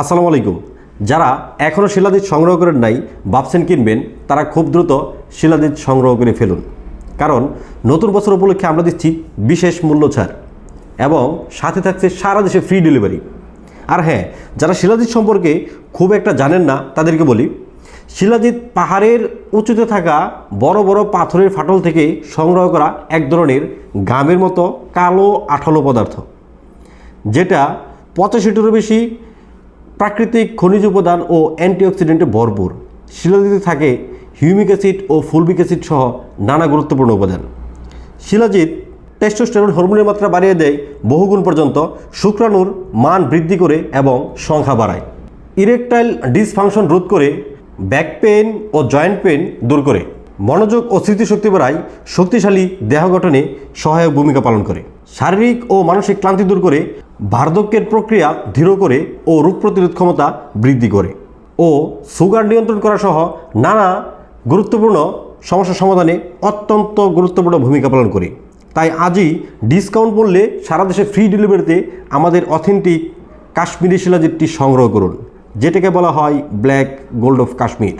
আসসালামু আলাইকুম। যারা এখনও শিলাজিৎ সংগ্রহ করেন নাই, ভাবছেন কিনবেন, তারা খুব দ্রুত শিলাজিৎ সংগ্রহ করে ফেলুন। কারণ নতুন বছর উপলক্ষে আমরা দিচ্ছি বিশেষ মূল্য ছাড় এবং সাথে থাকছে সারা দেশে ফ্রি ডেলিভারি আর হ্যাঁ যারা শিলাজিৎ সম্পর্কে খুব একটা জানেন না, তাদেরকে বলি শিলাজিৎ পাহাড়ের উঁচুতে থাকা বড় বড় পাথরের ফাটল থেকে সংগ্রহ করা এক ধরনের গামের মতো কালো আঠালো পদার্থ, যেটা পঁচাশিটিরও বেশি প্রাকৃতিক খনিজ উপাদান ও অ্যান্টিঅক্সিডেন্টে ভরপুর। শিলাজিতে থাকে হিউমিক অ্যাসিড ও ফুলবিক অ্যাসিড সহ নানা গুরুত্বপূর্ণ উপাদান। শিলাজিৎ টেস্টোস্টেরন হরমোনের মাত্রা বাড়িয়ে দেয় বহুগুণ পর্যন্ত, শুক্রাণুর মান বৃদ্ধি করে এবং সংখ্যা বাড়ায়। ইরেকটাইল ডিসফাংশন রোধ করে ব্যাক পেন ও জয়েন্ট পেন দূর করে। মনোযোগ ও স্মৃতিশক্তি বাড়ায় শক্তিশালী দেহ গঠনে সহায়ক ভূমিকা পালন করে। শারীরিক ও মানসিক ক্লান্তি দূর করে বার্ধক্যের প্রক্রিয়া ধীর করে ও রোগ প্রতিরোধ ক্ষমতা বৃদ্ধি করে ও সুগার নিয়ন্ত্রণ করা সহ নানা গুরুত্বপূর্ণ সমস্যা সমাধানে অত্যন্ত গুরুত্বপূর্ণ ভূমিকা পালন করে। তাই আজই ডিসকাউন্ট মূল্যে সারা দেশে ফ্রি ডেলিভারিতে আমাদের অথেন্টিক কাশ্মীরি শিলাজিতটি সংগ্রহ করুন, যেটাকে বলা হয় ব্ল্যাক গোল্ড অফ কাশ্মীর।